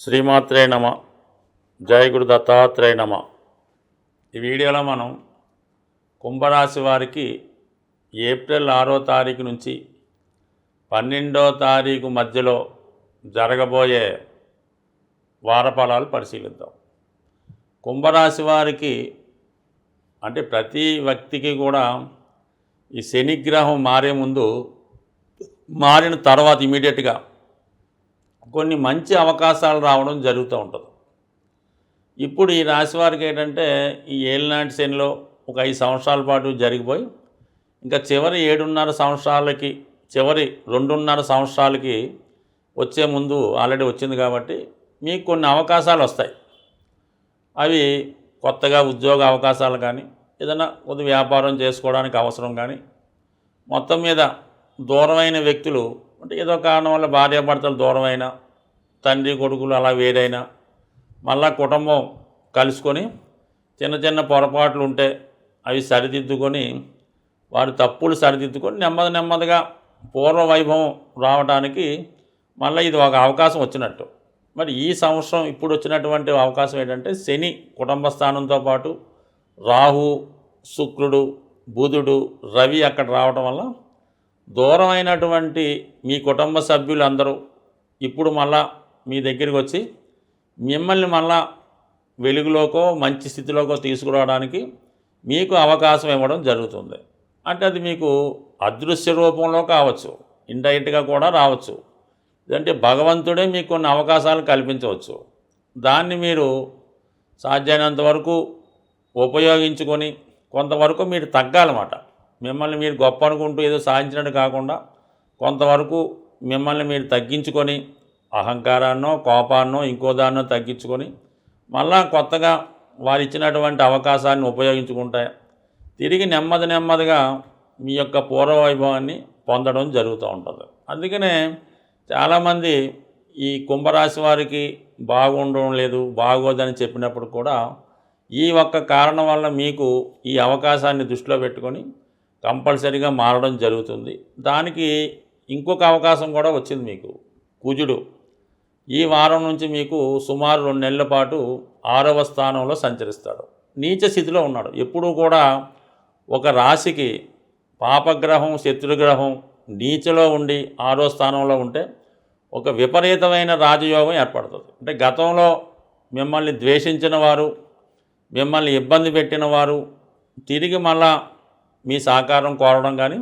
శ్రీమాత్రే నమ జయ గురు దత్తాత్రేయ నమ. ఈ వీడియోలో మనం కుంభరాశి వారికి ఏప్రిల్ ఆరో తారీఖు నుంచి పన్నెండో తారీఖు మధ్యలో జరగబోయే వారఫలాలు పరిశీలిద్దాం. కుంభరాశి వారికి అంటే ప్రతి వ్యక్తికి కూడా ఈ శనిగ్రహం మారే ముందు మారిన తర్వాత ఇమీడియట్గా కొన్ని మంచి అవకాశాలు రావడం జరుగుతూ ఉంటుంది. ఇప్పుడు ఈ రాశి వారికి ఏంటంటే ఈ ఏళ్ళనాటి శనిలో ఒక ఐదు సంవత్సరాల పాటు జరిగిపోయి ఇంకా చివరి ఏడున్నర సంవత్సరాలకి చివరి రెండున్నర సంవత్సరాలకి వచ్చే ముందు ఆల్రెడీ వచ్చింది కాబట్టి మీకు కొన్ని అవకాశాలు వస్తాయి. అవి కొత్తగా ఉద్యోగ అవకాశాలు కానీ ఏదైనా కొద్ది వ్యాపారం చేసుకోవడానికి అవసరం కానీ మొత్తం మీద దూరమైన వ్యక్తులు అంటే ఏదో కారణం వల్ల భార్యాభర్తలు దూరమైన తండ్రి కొడుకులు అలా వేరైనా మళ్ళా కుటుంబం కలుసుకొని చిన్న చిన్న పొరపాట్లు ఉంటే అవి సరిదిద్దుకొని వారి తప్పులు సరిదిద్దుకొని నెమ్మది నెమ్మదిగా పూర్వ వైభవం రావడానికి మళ్ళీ ఇది ఒక అవకాశం వచ్చినట్టు. మరి ఈ సంవత్సరం ఇప్పుడు వచ్చినటువంటి అవకాశం ఏంటంటే శని కుటుంబ స్థానంతో పాటు రాహు శుక్రుడు బుధుడు రవి అక్కడ రావడం వల్ల దూరమైనటువంటి మీ కుటుంబ సభ్యులందరూ ఇప్పుడు మళ్ళా మీ దగ్గరికి వచ్చి మిమ్మల్ని మళ్ళా వెలుగులోకో మంచి స్థితిలోకో తీసుకురావడానికి మీకు అవకాశం ఇవ్వడం జరుగుతుంది. అంటే అది మీకు అదృశ్య రూపంలో కావచ్చు ఇండైరెక్ట్గా కూడా రావచ్చు. ఇదంటే భగవంతుడే మీకు కొన్ని అవకాశాలు కల్పించవచ్చు. దాన్ని మీరు సాధ్యమైనంత వరకు ఉపయోగించుకొని కొంతవరకు మీరు తగ్గాలన్నమాట. మిమ్మల్ని మీరు గొప్ప అనుకుంటూ ఏదో సాధించినట్టు కాకుండా కొంతవరకు మిమ్మల్ని మీరు తగ్గించుకొని అహంకారాన్నో కోపాన్నో ఇంకో దాన్నో తగ్గించుకొని మళ్ళా కొత్తగా వారు ఇచ్చినటువంటి అవకాశాన్ని ఉపయోగించుకుంటే తిరిగి నెమ్మది నెమ్మదిగా మీ యొక్క పూర్వ వైభవాన్ని పొందడం జరుగుతూ ఉంటుంది. అందుకనే చాలామంది ఈ కుంభరాశి వారికి బాగుండడం లేదు బాగోదని చెప్పినప్పుడు కూడా ఈ ఒక్క కారణం వల్ల మీకు ఈ అవకాశాన్ని దృష్టిలో పెట్టుకొని కంపల్సరీగా మారడం జరుగుతుంది. దానికి ఇంకొక అవకాశం కూడా వచ్చింది మీకు. కుజుడు ఈ వారం నుంచి మీకు సుమారు రెండు నెలల పాటు ఆరవ స్థానంలో సంచరిస్తాడు. నీచ స్థితిలో ఉన్నాడు. ఎప్పుడూ కూడా ఒక రాశికి పాపగ్రహం శత్రుగ్రహం నీచలో ఉండి ఆరో స్థానంలో ఉంటే ఒక విపరీతమైన రాజయోగం ఏర్పడుతుంది. అంటే గతంలో మిమ్మల్ని ద్వేషించిన వారు మిమ్మల్ని ఇబ్బంది పెట్టిన వారు తిరిగి మళ్ళా మీ సహకారం కోరడం కానీ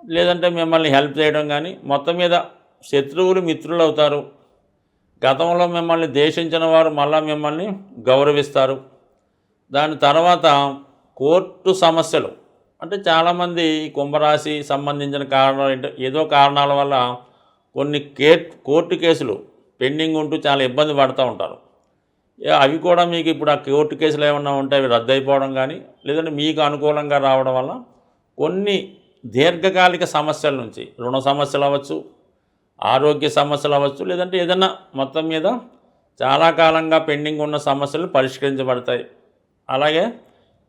లేదంటే మిమ్మల్ని హెల్ప్ చేయడం కానీ మొత్తం మీద శత్రువులు మిత్రులు అవుతారు గతంలో మిమ్మల్ని దేశించిన వారు మళ్ళా మిమ్మల్ని గౌరవిస్తారు. దాని తర్వాత కోర్టు సమస్యలు. అంటే చాలామంది కుంభరాశి సంబంధించిన కారణాలు ఏంటో ఏదో కారణాల వల్ల కొన్ని కే కోర్టు కేసులు పెండింగ్ ఉంటూ చాలా ఇబ్బంది పడుతూ ఉంటారు. అవి కూడా మీకు ఇప్పుడు ఆ కోర్టు కేసులు ఏమన్నా ఉంటే అవి రద్దు అయిపోవడం కానీ లేదంటే మీకు అనుకూలంగా రావడం వల్ల కొన్ని దీర్ఘకాలిక సమస్యల నుంచి రుణ సమస్యలు అవ్వచ్చు ఆరోగ్య సమస్యలు అవ్వచ్చు లేదంటే ఏదైనా మొత్తం మీద చాలా కాలంగా పెండింగ్ ఉన్న సమస్యలు పరిష్కరించబడతాయి. అలాగే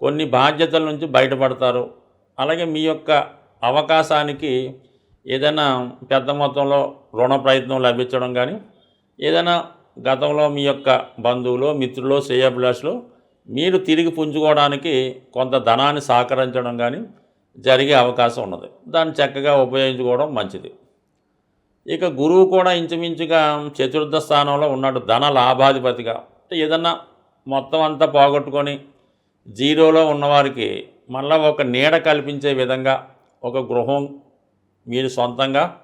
కొన్ని బాధ్యతల నుంచి బయటపడతారు. అలాగే మీ యొక్క అవకాశానికి ఏదైనా పెద్ద మొత్తంలో రుణ ప్రయత్నం లభించడం కానీ ఏదైనా గతంలో మీ యొక్క బంధువులు మిత్రులు శ్రేయభిలాషులు మీరు తిరిగి పుంజుకోవడానికి కొంత ధనాన్ని సహకరించడం కానీ జరిగే అవకాశం ఉన్నది. దాన్ని చక్కగా ఉపయోగించుకోవడం మంచిది. ఇక గురువు కూడా ఇంచుమించుగా చతుర్థ స్థానంలో ఉన్నాడు ధన లాభాధిపతిగా. అంటే ఏదన్నా మొత్తం అంతా పోగొట్టుకొని జీరోలో ఉన్నవారికి మళ్ళా ఒక నీడ కల్పించే విధంగా ఒక గృహం మీరు సొంతంగా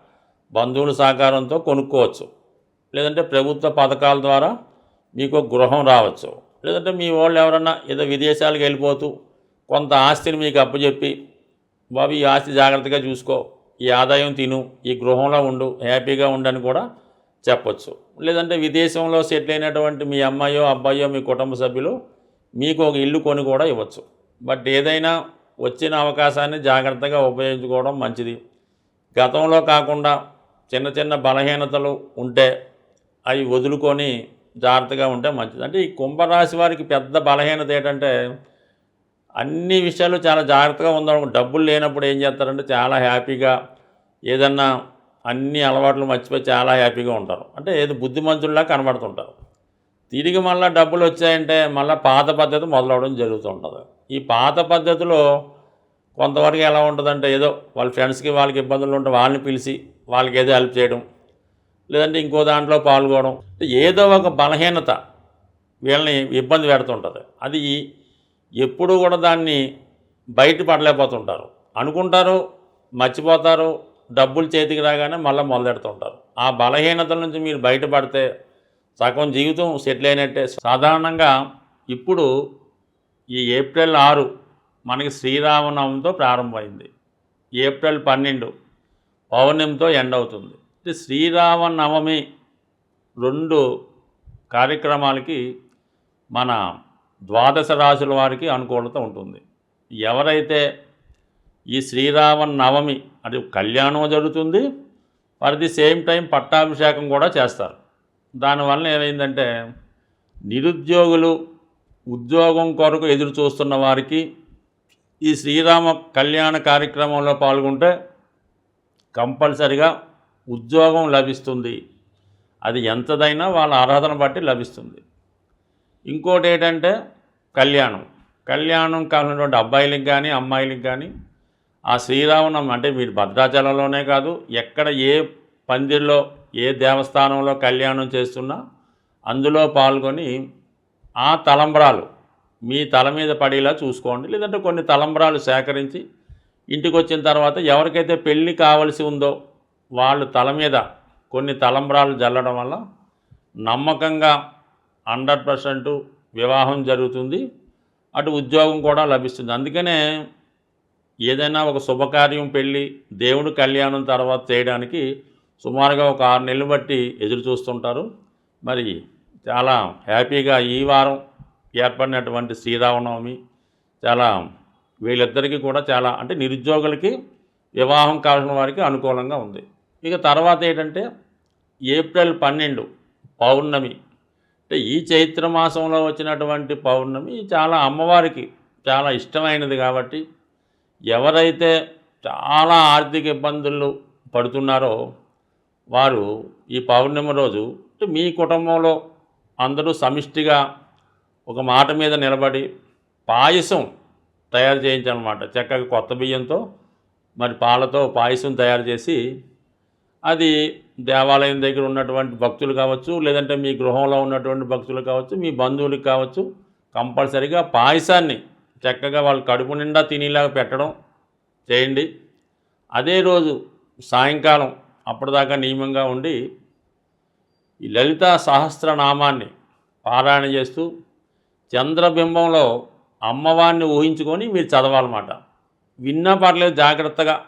బంధువుల సహకారంతో కొనుక్కోవచ్చు. లేదంటే ప్రభుత్వ పథకాల ద్వారా మీకు గృహం రావచ్చు. లేదంటే మీ వాళ్ళు ఎవరన్నా ఏదో విదేశాలకు వెళ్ళిపోతూ కొంత ఆస్తిని మీకు అప్పచెప్పి బాబు ఈ ఆస్తి జాగ్రత్తగా చూసుకో. ఈ ఆదాయం తిను. ఈ గృహంలో ఉండు. హ్యాపీగా ఉండని కూడా చెప్పచ్చు. లేదంటే విదేశంలో సెటిల్ అయినటువంటి మీ అమ్మాయో అబ్బాయో మీ కుటుంబ సభ్యులు మీకు ఒక ఇల్లు కొని కూడా ఇవ్వచ్చు. బట్ ఏదైనా వచ్చిన అవకాశాన్ని జాగ్రత్తగా ఉపయోగించుకోవడం మంచిది. గతంలో కాకుండా చిన్న చిన్న బలహీనతలు ఉంటే అవి వదులుకొని జాగ్రత్తగా ఉంటే మంచిది. అంటే ఈ కుంభరాశి వారికి పెద్ద బలహీనత ఏంటంటే అన్ని విషయాలు చాలా జాగ్రత్తగా ఉందాం డబ్బులు లేనప్పుడు ఏం చేస్తారంటే చాలా హ్యాపీగా ఏదన్నా అన్ని అలవాట్లు మర్చిపోయి చాలా హ్యాపీగా ఉంటారు. అంటే ఏదో బుద్ధిమంతుల్లా కనబడుతుంటారు. తిరిగి మళ్ళీ డబ్బులు వచ్చాయంటే మళ్ళీ పాత పద్ధతి మొదలవడం జరుగుతుంటుంది ఈ పాత పద్ధతిలో కొంతవరకు ఎలా ఉంటుందంటే ఏదో వాళ్ళ ఫ్రెండ్స్కి వాళ్ళకి ఇబ్బందులు ఉంటే వాళ్ళని పిలిచి వాళ్ళకి ఏదో హెల్ప్ చేయడం లేదంటే ఇంకో దాంట్లో పాల్గొనడం. ఏదో ఒక బలహీనత వీళ్ళని ఇబ్బంది పెడుతుంటుంది. అది ఎప్పుడూ కూడా దాన్ని బయట పడలేకపోతుంటారు అనుకుంటారు మర్చిపోతారు డబ్బులు చేతికి రాగానే మళ్ళీ మొదలెడుతుంటారు. ఆ బలహీనతల నుంచి మీరు బయటపడితే సగం జీవితం సెటిల్ అయినట్టే. సాధారణంగా ఇప్పుడు ఈ ఏప్రిల్ ఆరు మనకి శ్రీరామనవమితో ప్రారంభమైంది. ఏప్రిల్ పన్నెండు పౌర్ణమితో ఎండ్ అవుతుంది. అంటే శ్రీరామనవమి రెండు కార్యక్రమాలకి మన ద్వాదశ రాశుల వారికి అనుకూలత ఉంటుంది. ఎవరైతే ఈ శ్రీరామనవమి అది కళ్యాణం జరుగుతుంది వారి ది సేమ్ టైం పట్టాభిషేకం కూడా చేస్తారు. దానివల్ల ఏమైందంటే నిరుద్యోగులు ఉద్యోగం కొరకు ఎదురు చూస్తున్న వారికి ఈ శ్రీరామ కళ్యాణ కార్యక్రమంలో పాల్గొంటే కంపల్సరిగా ఉద్యోగం లభిస్తుంది. అది ఎంతదైనా వాళ్ళ అర్హతను బట్టి లభిస్తుంది. ఇంకోటి ఏంటంటే కళ్యాణం. కళ్యాణం కావాలన్నటువంటి అబ్బాయిలకు కానీ అమ్మాయిలకు కానీ ఆ శ్రీరామనవమి అంటే మీరు భద్రాచలంలోనే కాదు ఎక్కడ ఏ పందిర్లో ఏ దేవస్థానంలో కళ్యాణం చేస్తున్నా అందులో పాల్గొని ఆ తలంబ్రాలు మీ తల మీద పడేలా చూసుకోండి. లేదంటే కొన్ని తలంబ్రాలు సేకరించి ఇంటికి వచ్చిన తర్వాత ఎవరికైతే పెళ్ళి కావలసి ఉందో వాళ్ళు తల మీద కొన్ని తలంబ్రాలు జల్లడం వల్ల నమ్మకంగా హండ్రెడ్ పర్సెంట్ వివాహం జరుగుతుంది. అటు ఉద్యోగం కూడా లభిస్తుంది. అందుకనే ఏదైనా ఒక శుభకార్యం పెళ్ళి దేవుడు కళ్యాణం తర్వాత చేయడానికి సుమారుగా ఒక ఆరు నెలలు బట్టి ఎదురు చూస్తుంటారు. మరి చాలా హ్యాపీగా ఈ వారం ఏర్పడినటువంటి శ్రీరామనవమి చాలా వీళ్ళిద్దరికీ కూడా చాలా అంటే నిరుద్యోగులకి వివాహం కావాల్సిన వారికి అనుకూలంగా ఉంది. ఇక తర్వాత ఏంటంటే ఏప్రిల్ పన్నెండు పౌర్ణమి. అంటే ఈ చైత్ర మాసంలో వచ్చినటువంటి పౌర్ణమి చాలా అమ్మవారికి చాలా ఇష్టమైనది కాబట్టి ఎవరైతే చాలా ఆర్థిక ఇబ్బందులు పడుతున్నారో వారు ఈ పౌర్ణమి రోజు అంటే మీ కుటుంబంలో అందరూ సమిష్టిగా ఒక మాట మీద నిలబడి పాయసం తయారు చేయించాలన్నమాట. చక్కగా కొత్త బియ్యంతో మరి పాలతో పాయసం తయారు చేసి అది దేవాలయం దగ్గర ఉన్నటువంటి భక్తులు కావచ్చు లేదంటే మీ గృహంలో ఉన్నటువంటి భక్తులు కావచ్చు మీ బంధువులకు కావచ్చు కంపల్సరిగా పాయసాన్ని చక్కగా వాళ్ళు కడుపు నిండా తినేలాగా పెట్టడం చేయండి. అదే రోజు సాయంకాలం అప్పటిదాకా నియమంగా ఉండి ఈ లలిత సహస్రనామాన్ని పారాయణ చేస్తూ చంద్రబింబంలో అమ్మవారిని ఊహించుకొని మీరు చదవాలన్నమాట. విన్నా పర్లేదు జాగ్రత్తగా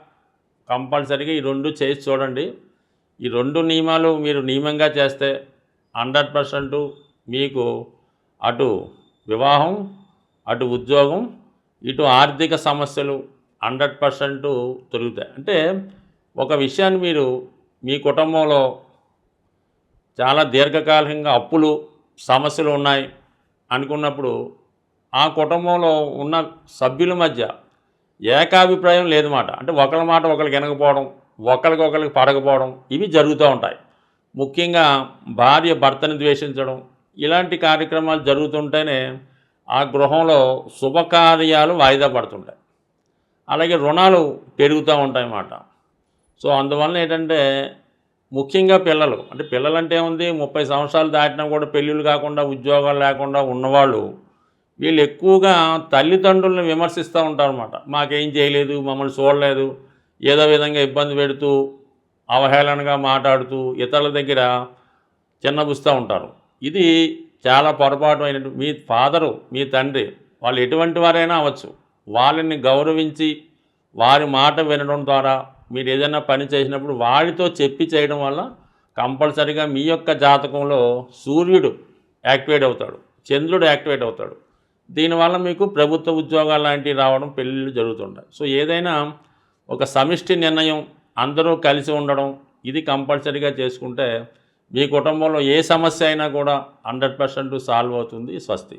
కంపల్సరీగా ఈ రెండు చేసి చూడండి. ఈ రెండు నియమాలు మీరు నియమంగా చేస్తే హండ్రెడ్ పర్సెంట్ మీకు అటు వివాహం అటు ఉద్యోగం ఇటు ఆర్థిక సమస్యలు హండ్రెడ్ పర్సెంట్ దొరుకుతాయి అంటే ఒక విషయాన్ని మీరు మీ కుటుంబంలో చాలా దీర్ఘకాలికంగా అప్పులు సమస్యలు ఉన్నాయి అనుకున్నప్పుడు ఆ కుటుంబంలో ఉన్న సభ్యుల మధ్య ఏకాభిప్రాయం లేదన్నమాట. అంటే ఒకరి మాట ఒకరికి వినకపోవడం ఒకరికి ఒకరికి పడకపోవడం ఇవి జరుగుతూ ఉంటాయి. ముఖ్యంగా భార్య భర్తని ద్వేషించడం ఇలాంటి కార్యక్రమాలు జరుగుతుంటేనే ఆ గృహంలో శుభకార్యాలు వాయిదా పడుతుంటాయి. అలాగే రుణాలు పెరుగుతూ ఉంటాయి అన్నమాట సో అందువలన ఏంటంటే ముఖ్యంగా పిల్లలు అంటే పిల్లలంటే ఉంది ముప్పై సంవత్సరాలు దాటినా కూడా పెళ్ళిళ్ళు కాకుండా ఉద్యోగాలు లేకుండా ఉన్నవాళ్ళు వీళ్ళు ఎక్కువగా తల్లిదండ్రులను విమర్శిస్తూ ఉంటారన్నమాట. మాకేం చేయలేదు మమ్మల్ని చూడలేదు ఏదో విధంగా ఇబ్బంది పెడుతూ అవహేళనగా మాట్లాడుతూ ఇతరుల దగ్గర చిన్నబుస్తూ ఉంటారు. ఇది చాలా పొరపాటు అయినట్టు మీ ఫాదరు మీ తండ్రి వాళ్ళు ఎటువంటి వారైనా అవ్వచ్చు. వాళ్ళని గౌరవించి వారి మాట వినడం ద్వారా మీరు ఏదైనా పని చేసినప్పుడు వారితో చెప్పి చేయడం వల్ల కంపల్సరిగా మీ యొక్క జాతకంలో సూర్యుడు యాక్టివేట్ అవుతాడు చంద్రుడు యాక్టివేట్ అవుతాడు. దీనివల్ల మీకు ప్రభుత్వ ఉద్యోగాలు లాంటివి రావడం పెళ్ళిళ్ళు జరుగుతుంటాయి. సో ఏదైనా ఒక సమిష్టి నిర్ణయం అందరూ కలిసి ఉండడం ఇది కంపల్సరీగా చేసుకుంటే మీ కుటుంబంలో ఏ సమస్య అయినా కూడా హండ్రెడ్ పర్సెంట్ సాల్వ్ అవుతుంది స్వస్తి.